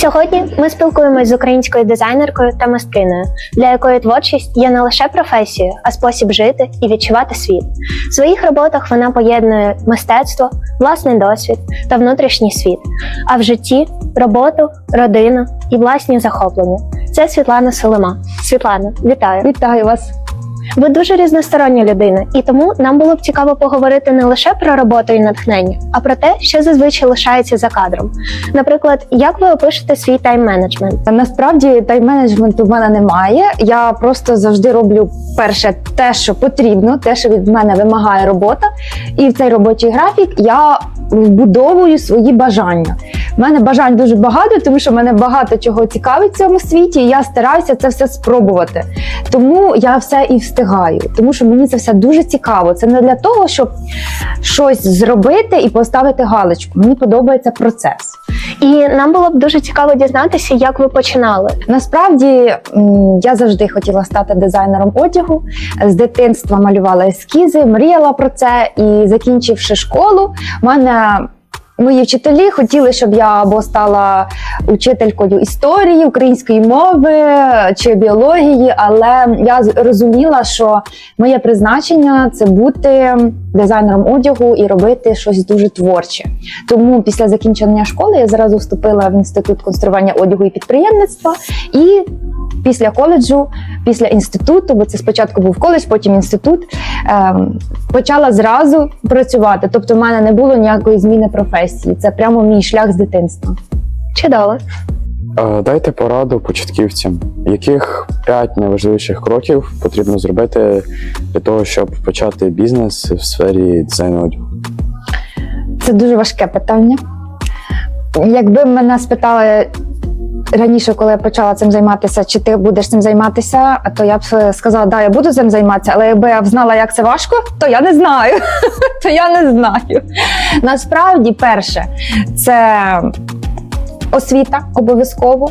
Сьогодні ми спілкуємось з українською дизайнеркою та мисткинею, для якої творчість є не лише професією, а спосіб жити і відчувати світ. В своїх роботах вона поєднує мистецтво, власний досвід та внутрішній світ, а в житті роботу, родину і власні захоплення. Це Світлана Солома. Світлана, вітаю! Вітаю вас. Ви дуже різностороння людина, і тому нам було б цікаво поговорити не лише про роботу і натхнення, а про те, що зазвичай лишається за кадром. Наприклад, як ви опишете свій тайм-менеджмент? Насправді тайм-менеджменту в мене немає. Я просто завжди роблю перше те, що потрібно, те, що від мене вимагає робота. І в цей робочий графік я вбудовую свої бажання. У мене бажань дуже багато, тому що мене багато чого цікавить в цьому світі. і Я стараюся це все спробувати. Тому я все і встигаю, тому що мені це все дуже цікаво. Це не для того, щоб щось зробити і поставити галочку. Мені подобається процес. І нам було б дуже цікаво дізнатися, як ви починали. Насправді я завжди хотіла стати дизайнером одягу. З дитинства малювала ескізи, мріяла про це. І закінчивши школу, в мене мої вчителі хотіли, щоб я або стала учителькою історії, української мови чи біології, але я з- розуміла, що моє призначення це бути дизайнером одягу і робити щось дуже творче. Тому після закінчення школи я зразу вступила в інститут конструювання одягу і підприємництва. І після коледжу, після інституту, бо це спочатку був коледж, потім інститут, ем, почала зразу працювати. Тобто, в мене не було ніякої зміни професії. Це прямо мій шлях з дитинства. Чудово. Е, Дайте пораду початківцям, яких п'ять найважливіших кроків потрібно зробити для того, щоб почати бізнес в сфері дизайну одягу. Це дуже важке питання. Якби мене спитали раніше, коли я почала цим займатися, чи ти будеш цим займатися, то я б сказала, да, я буду цим займатися, але якби я б знала, як це важко, то я не знаю. то я не знаю. Насправді, перше, це освіта обов'язково.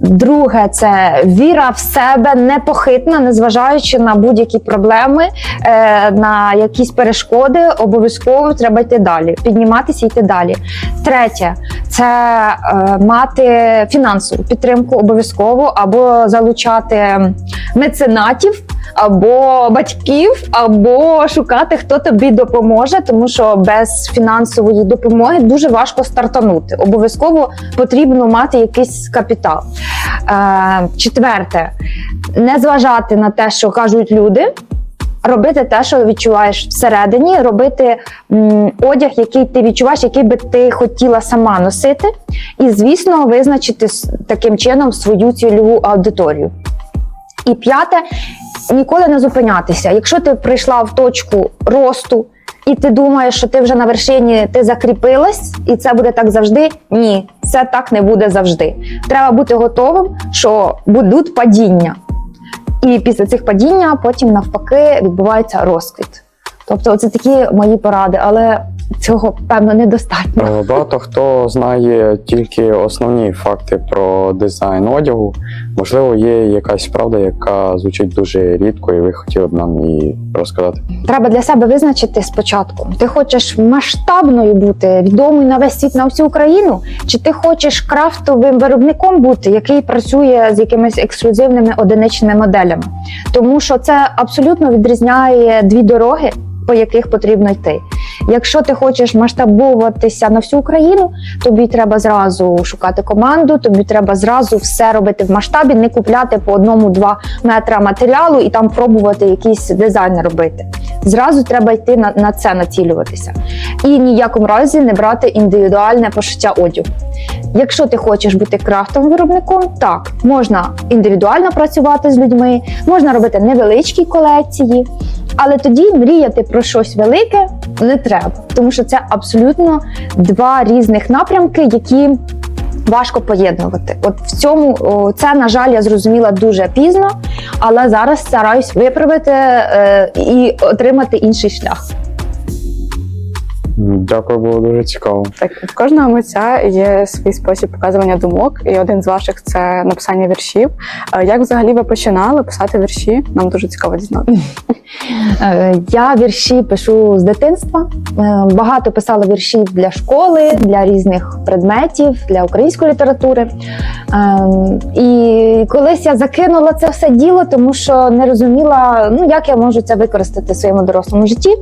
Друге, це віра в себе непохитна, незважаючи на будь-які проблеми, е, на якісь перешкоди, обов'язково треба йти далі, підніматися і йти далі. Третє це е, мати фінансову підтримку обов'язково або залучати меценатів. Або батьків, або шукати, хто тобі допоможе, тому що без фінансової допомоги дуже важко стартанути. Обов'язково потрібно мати якийсь капітал. Е, четверте, не зважати на те, що кажуть люди. Робити те, що відчуваєш всередині, робити м, одяг, який ти відчуваєш, який би ти хотіла сама носити, і, звісно, визначити таким чином свою цільову аудиторію. І п'яте, ніколи не зупинятися. Якщо ти прийшла в точку росту, і ти думаєш, що ти вже на вершині ти закріпилась, і це буде так завжди. Ні, це так не буде завжди. Треба бути готовим, що будуть падіння. І після цих падіння потім навпаки відбувається розквіт. Тобто, це такі мої поради, але цього певно недостатньо. Е, Багато хто знає тільки основні факти про дизайн одягу. Можливо, є якась правда, яка звучить дуже рідко, і ви хотіли б нам її розказати. Треба для себе визначити спочатку. Ти хочеш масштабною бути, відомою на весь світ на всю Україну, чи ти хочеш крафтовим виробником бути, який працює з якимись ексклюзивними одиничними моделями. Тому що це абсолютно відрізняє дві дороги, по яких потрібно йти. Якщо ти хочеш масштабуватися на всю Україну, тобі треба зразу шукати команду, тобі треба зразу все робити в масштабі, не купляти по одному-два метра матеріалу і там пробувати якийсь дизайн робити. Зразу треба йти на, на це націлюватися. І ніякому разі не брати індивідуальне пошиття одягу. Якщо ти хочеш бути крафтовим виробником, так можна індивідуально працювати з людьми, можна робити невеличкі колекції, але тоді мріяти про щось велике не треба, тому що це абсолютно два різних напрямки, які важко поєднувати. От в цьому це, на жаль, я зрозуміла дуже пізно, але зараз стараюсь виправити е, і отримати інший шлях. Дякую, було дуже цікаво. Так, в кожного митця є свій спосіб показування думок, і один з ваших це написання віршів. Е, Як взагалі ви починали писати вірші? Нам дуже цікаво дізнатися. Е, Я вірші пишу з дитинства. Е, Багато писала віршів для школи, для різних предметів, для української літератури. І колись я закинула це все діло, тому що не розуміла, ну як я можу це використати в своєму дорослому житті.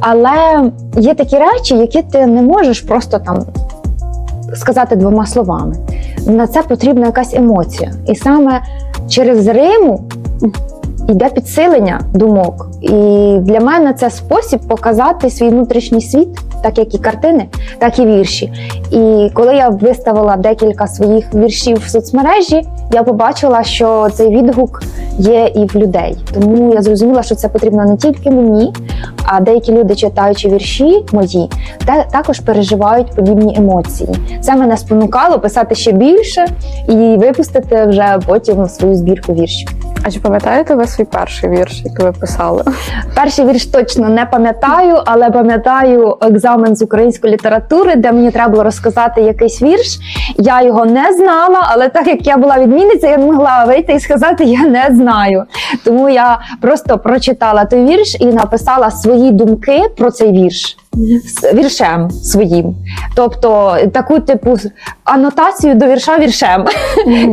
Але є такі речі, які ти не можеш просто там сказати двома словами. На це потрібна якась емоція. І саме через Риму йде підсилення думок. І для мене це спосіб показати свій внутрішній світ, так як і картини, так і вірші. І коли я виставила декілька своїх віршів в соцмережі, я побачила, що цей відгук є і в людей. Тому я зрозуміла, що це потрібно не тільки мені, а деякі люди, читаючи вірші мої, також переживають подібні емоції. Це мене спонукало писати ще більше і випустити вже потім свою збірку віршів. А чи пам'ятаєте ви свій перший вірш, який ви писали? Перший вірш точно не пам'ятаю, але пам'ятаю екзамен з української літератури, де мені треба було розказати якийсь вірш. Я його не знала, але так як я була відмінниця, я не могла вийти і сказати Я не знаю. Тому я просто прочитала той вірш і написала свої думки про цей вірш. Віршем своїм, тобто таку типу анотацію до вірша віршем.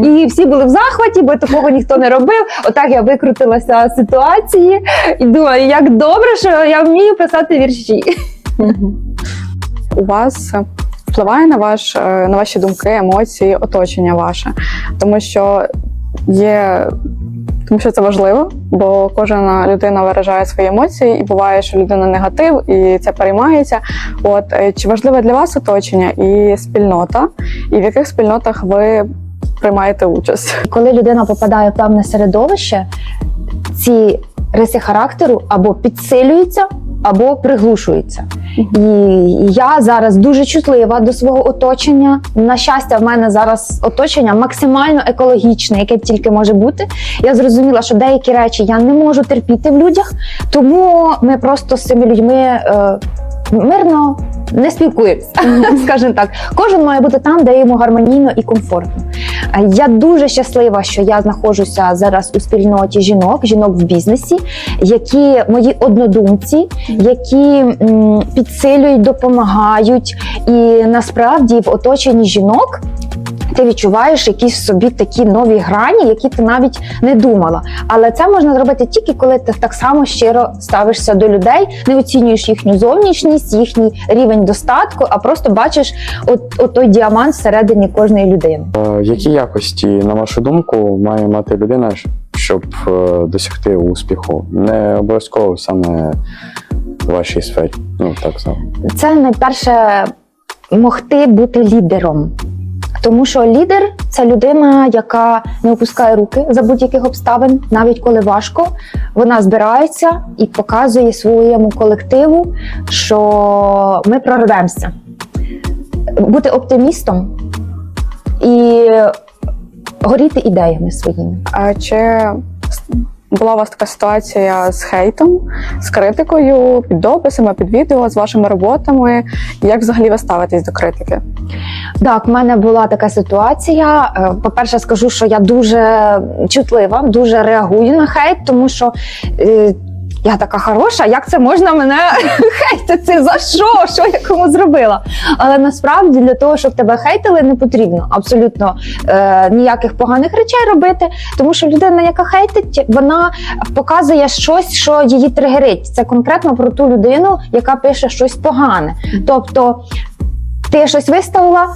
І всі були в захваті, бо такого ніхто не робив. Отак я викрутилася з ситуації і думаю, як добре, що я вмію писати вірші. У вас впливає на ваш е, на ваші думки, емоції, оточення ваше, тому що є. Тому що це важливо, бо кожна людина виражає свої емоції, і буває, що людина негатив, і це переймається. От е, чи важливе для вас оточення і спільнота, і в яких спільнотах ви приймаєте участь? Коли людина попадає в певне середовище, ці риси характеру або підсилюються, або приглушуються. І я зараз дуже чутлива до свого оточення. На щастя, в мене зараз оточення максимально екологічне, яке тільки може бути. Я зрозуміла, що деякі речі я не можу терпіти в людях, тому ми просто з цими людьми. Е, Мирно не спілкуємося, скажімо так. Кожен має бути там, де йому гармонійно і комфортно. Я дуже щаслива, що я знаходжуся зараз у спільноті жінок, жінок в бізнесі, які мої однодумці, які підсилюють, допомагають. І насправді в оточенні жінок. Ти відчуваєш якісь в собі такі нові грані, які ти навіть не думала. Але це можна зробити тільки коли ти так само щиро ставишся до людей, не оцінюєш їхню зовнішність, їхній рівень достатку, а просто бачиш от, от той діамант всередині кожної людини. Які якості, на вашу думку, має мати людина, щоб е, досягти успіху? Не обов'язково саме в вашій сфері. Ну так само. Це найперше могти бути лідером. Тому що лідер це людина, яка не опускає руки за будь-яких обставин, навіть коли важко. Вона збирається і показує своєму колективу, що ми прорвемося. Бути оптимістом і горіти ідеями своїми. А чи була у вас така ситуація з хейтом, з критикою, під дописами, під відео, з вашими роботами? Як взагалі ви ставитесь до критики? Так, в мене була така ситуація. Е, По-перше, скажу, що я дуже чутлива, дуже реагую на хейт, тому що. е, Я така хороша, як це можна мене хейтити? За що? Що я кому зробила? Але насправді для того, щоб тебе хейтили, не потрібно абсолютно е, ніяких поганих речей робити. Тому що людина, яка хейтить, вона показує щось, що її тригерить. Це конкретно про ту людину, яка пише щось погане. Тобто ти щось виставила,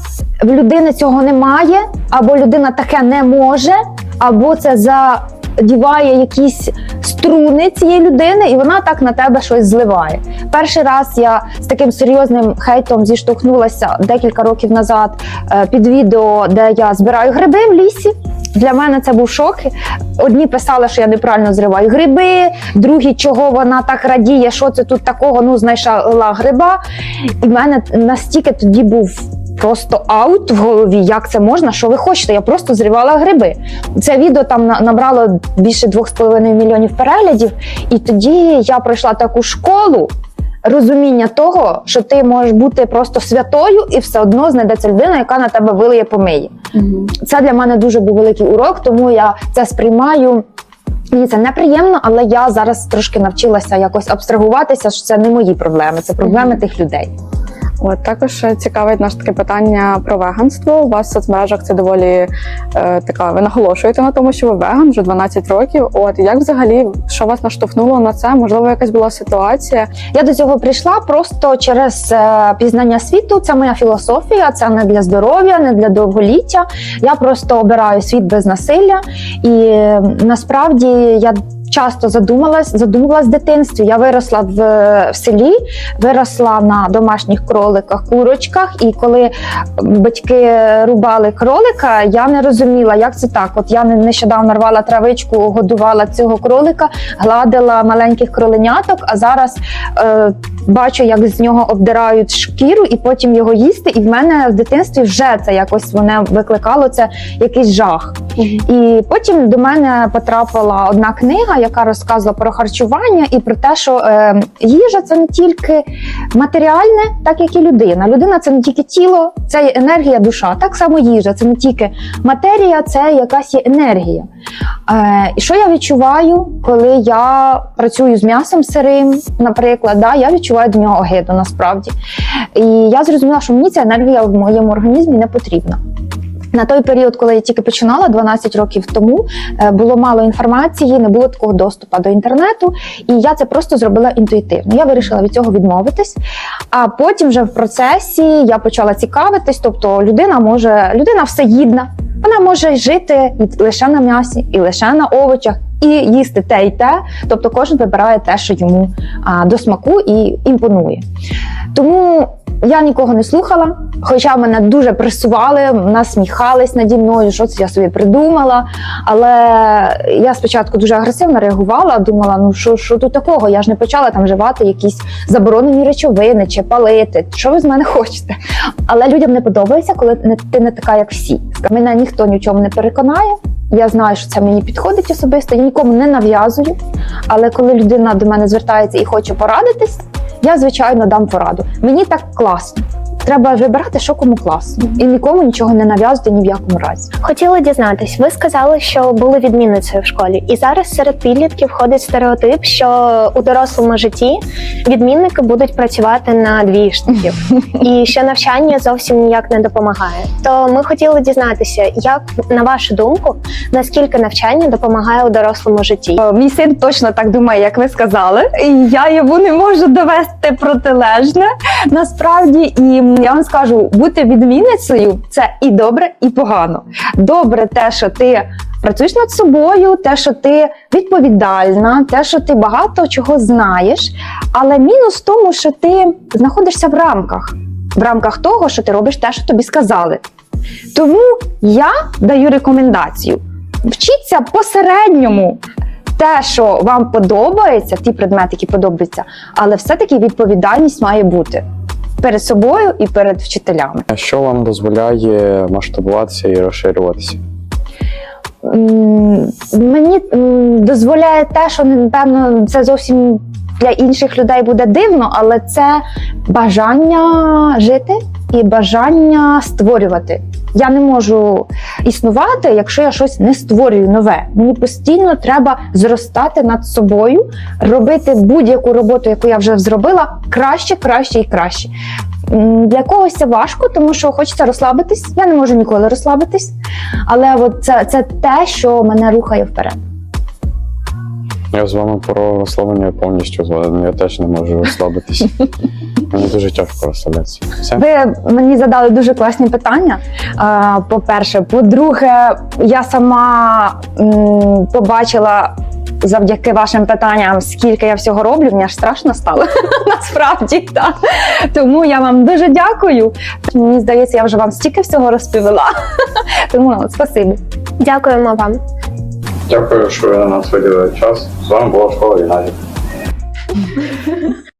в людини цього немає, або людина таке не може, або це задіває якісь струни цієї людини, і вона так на тебе щось зливає. Перший раз я з таким серйозним хейтом зіштовхнулася декілька років назад е, під відео, де я збираю гриби в лісі. Для мене це був шок. Одні писали, що я неправильно зриваю гриби, другі, чого вона так радіє, що це тут такого, ну знайшла гриба. І в мене настільки тоді був просто аут в голові, як це можна, що ви хочете. Я просто зривала гриби. Це відео там на- набрало більше 2,5 мільйонів переглядів. І тоді я пройшла таку школу. Розуміння того, що ти можеш бути просто святою, і все одно знайдеться людина, яка на тебе вилиє помиє. Це для мене дуже був великий урок, тому я це сприймаю. Мені це неприємно, але я зараз трошки навчилася якось абстрагуватися, що це не мої проблеми, це проблеми тих людей. От також е, цікавить наше таке питання про веганство. У вас в соцмережах це доволі е, така. Ви наголошуєте на тому, що ви веган вже 12 років. От як взагалі що вас наштовхнуло на це? Можливо, якась була ситуація? Я до цього прийшла просто через е, пізнання світу. Це моя філософія, це не для здоров'я, не для довголіття. Я просто обираю світ без насилля, і е, насправді я. Часто задумалась, задумувалась в дитинстві. Я виросла в, в селі, виросла на домашніх кроликах, курочках. І коли батьки рубали кролика, я не розуміла, як це так. От я не- нещодавно рвала травичку, годувала цього кролика, гладила маленьких кроленяток, а зараз е, бачу, як з нього обдирають шкіру і потім його їсти. І в мене в дитинстві вже це якось мене викликало це якийсь жах. І потім до мене потрапила одна книга, яка розказувала про харчування і про те, що е, їжа це не тільки матеріальне, так як і людина. Людина це не тільки тіло, це є енергія, душа. Так само їжа, це не тільки матерія, це якась є енергія. Е, що я відчуваю, коли я працюю з м'ясом сирим, наприклад, да, я відчуваю до нього огиду насправді. І я зрозуміла, що мені ця енергія в моєму організмі не потрібна. На той період, коли я тільки починала 12 років тому, е, було мало інформації, не було такого доступу до інтернету, і я це просто зробила інтуїтивно. Я вирішила від цього відмовитись. А потім, вже в процесі, я почала цікавитись. Тобто, людина може, людина всеїдна, вона може жити лише на м'ясі, і лише на овочах, і їсти те і те. Тобто, кожен вибирає те, що йому а, до смаку і імпонує. Тому я нікого не слухала, хоча мене дуже пресували, насміхались наді мною, що це я собі придумала. Але я спочатку дуже агресивно реагувала, думала, ну що, що тут такого? Я ж не почала там вживати якісь заборонені речовини чи палити. Що ви з мене хочете? Але людям не подобається, коли ти не така, як всі. Мене ніхто ні в чому не переконає. Я знаю, що це мені підходить особисто, я нікому не нав'язую. Але коли людина до мене звертається і хоче порадитись, я звичайно дам пораду. Мені так класно. Треба вибирати, що кому класно, і нікому нічого не нав'язувати ні в якому разі. Хотіла дізнатись, ви сказали, що були відмінницею в школі, і зараз серед підлітків ходить стереотип, що у дорослому житті відмінники будуть працювати на двіжників, і що навчання зовсім ніяк не допомагає. То ми хотіли дізнатися, як на вашу думку, наскільки навчання допомагає у дорослому житті? Е, Мій син точно так думає, як ви сказали, і я йому не можу довести протилежне. Насправді, і я вам скажу, бути відмінницею це і добре, і погано. Добре, те, що ти працюєш над собою, те, що ти відповідальна, те, що ти багато чого знаєш. Але мінус в тому, що ти знаходишся в рамках, в рамках того, що ти робиш те, що тобі сказали. Тому я даю рекомендацію: вчіться посередньому те, що вам подобається, ті предмети, які подобаються, але все-таки відповідальність має бути перед собою і перед вчителями. А Що вам дозволяє масштабуватися і розширюватися? Мені дозволяє те, що напевно це зовсім для інших людей буде дивно, але це бажання жити і бажання створювати. Я не можу існувати, якщо я щось не створюю нове. Мені постійно треба зростати над собою, робити будь-яку роботу, яку я вже зробила, краще, краще і краще. Для когось це важко, тому що хочеться розслабитись. Я не можу ніколи розслабитись, але от це, це те, що мене рухає вперед. Я з вами про розслаблення повністю згоден. Я теж не можу розслабитися. Мені дуже тяжко розслаблятися. Все? Ви мені задали дуже класні питання. По-перше, по-друге, я сама побачила. Завдяки вашим питанням, скільки я всього роблю, мені аж страшно стало насправді. Так. Тому я вам дуже дякую. Мені здається, я вже вам стільки всього розповіла. Тому ну, спасибі. Дякуємо вам. Дякую, що ви на нас виділили час. З вами була школа Геннадій.